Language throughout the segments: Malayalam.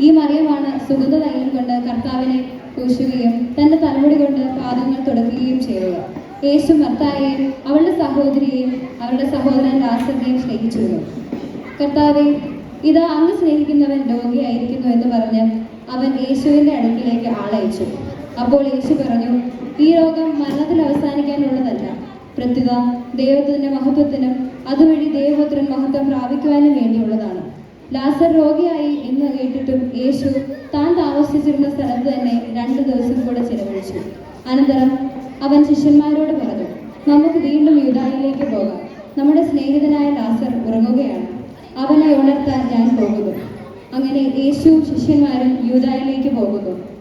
ഈ മറിയമാണ് സുഗന്ധ തൈലം കൊണ്ട് കർത്താവിനെ പൂശുകയും തന്റെ തലമുടി കൊണ്ട് പാദങ്ങൾ തുടക്കുകയും ചെയ്തത് യേശു ഭർത്താവെയും അവളുടെ സഹോദരിയെയും അവരുടെ സഹോദരൻ ദാസനെയും സ്നേഹിച്ചു കർത്താവെ ഇത് അങ്ങ് സ്നേഹിക്കുന്നവൻ രോഗിയായിരിക്കുന്നു എന്ന് പറഞ്ഞ് അവൻ യേശുവിന്റെ അടുക്കിലേക്ക് ആളയച്ചു. അപ്പോൾ യേശു പറഞ്ഞു ഈ രോഗം മരണത്തിൽ അവസാനിക്കാനുള്ളതല്ല. പ്രത്യുത ദൈവത്തിന്റെ മഹത്വത്തിനും അതുവഴി ദൈവപുത്രൻ മഹത്വം പ്രാപിക്കുവാനും വേണ്ടിയുള്ളതാണ്. ലാസർ രോഗിയായി എന്ന് കേട്ടിട്ടും യേശു താൻ താമസിച്ചിരുന്ന സ്ഥലത്ത് തന്നെ രണ്ടു ദിവസം കൂടെ ചെലവഴിച്ചു. അനന്തരം അവൻ ശിഷ്യന്മാരോട് പറഞ്ഞു നമുക്ക് വീണ്ടും യുദ്ധായിലേക്ക് പോകാം. നമ്മുടെ സ്നേഹിതനായ ലാസർ ഉറങ്ങുകയാണ്. അവനെ ഉണർത്താൻ ഞാൻ പോകുന്നു. അങ്ങനെ യേശു ശിഷ്യന്മാരും യൂതായിലേക്ക് പോകുന്നു.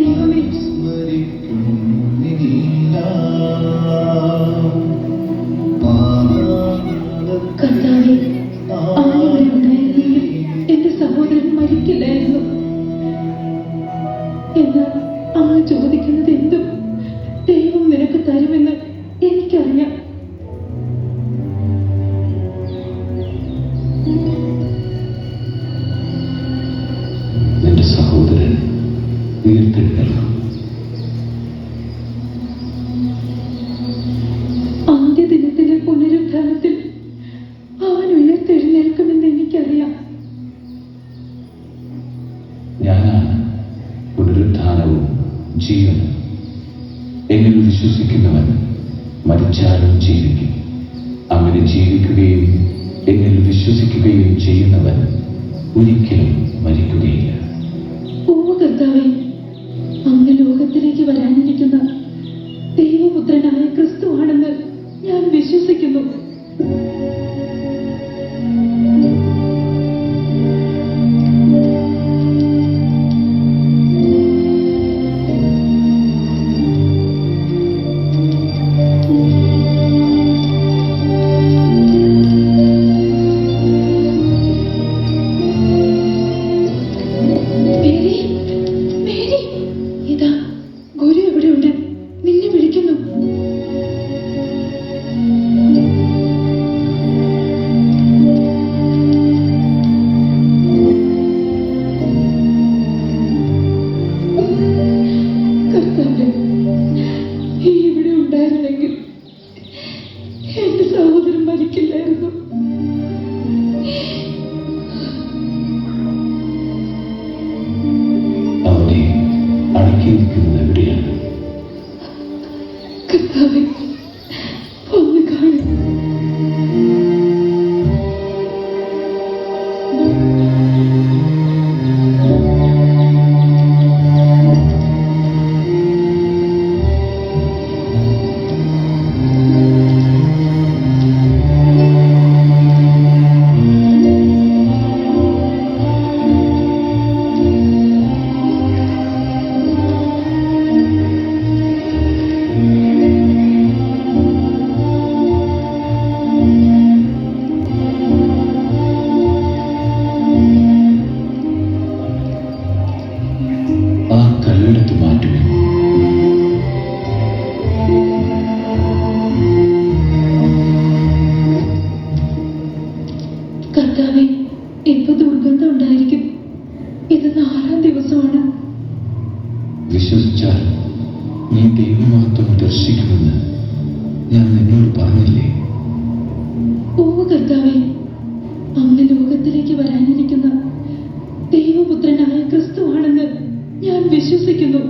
എന്റെ എന്നിൽ വിശ്വസിക്കുന്നവൻ മരിച്ചാലും ജീവിക്കും. അങ്ങനെ ജീവിക്കുകയും എന്നിൽ വിശ്വസിക്കുകയും ചെയ്യുന്നവൻ ഒരിക്കലും മരിക്കുകയില്ല. ഓ കർത്താവേ അങ്ങ് ലോകത്തിലേക്ക് വരാനിരിക്കുന്ന. അടക്കിയിരിക്കുന്നത് നീ ദൈവമഹത്വം ദർശിക്കുമെന്ന് ഞാൻ നിന്നോട് പറഞ്ഞില്ലേ? ഓ കർത്താവെ അങ്ങ് ലോകത്തിലേക്ക് വരാനിരിക്കുന്ന ദൈവപുത്രനായ ക്രിസ്തുവാണെന്ന് ഞാൻ വിശ്വസിക്കുന്നു.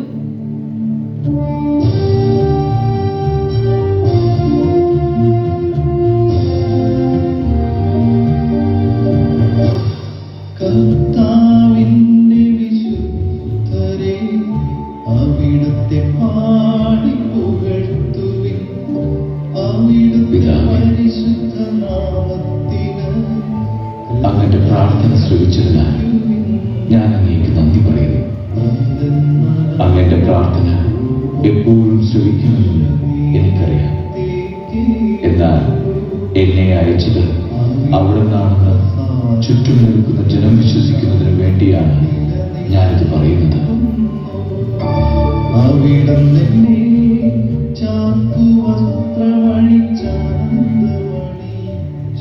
അവിടുന്നാണെന്ന് ചുറ്റും നിൽക്കുന്ന ജനം വിശ്വസിക്കുന്നതിന് വേണ്ടിയാണ് ഞാനിത് പറയുന്നത്. അവിടം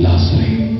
ലാസറേ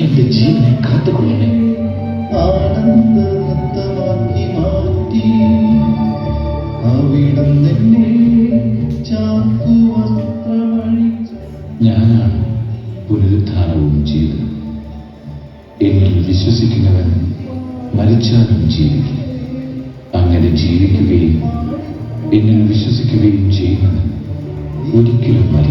എന്റെ ജീവനെ കാത്തുകൊള്ളണേ ആനന്ദ നൃത്തമാക്കി മാറ്റി അവിടം തന്നെ ഞാനാണ് പുനരുദ്ധാനവും ജീവനും എന്നിൽ വിശ്വസിക്കുന്നവൻ മരിച്ചാലും ജീവിക്കും. അങ്ങനെ ജീവിക്കുകയും എന്നിൽ വിശ്വസിക്കുകയും ചെയ്യുന്നവൻ ഒരിക്കലും മരിക്കുകയില്ല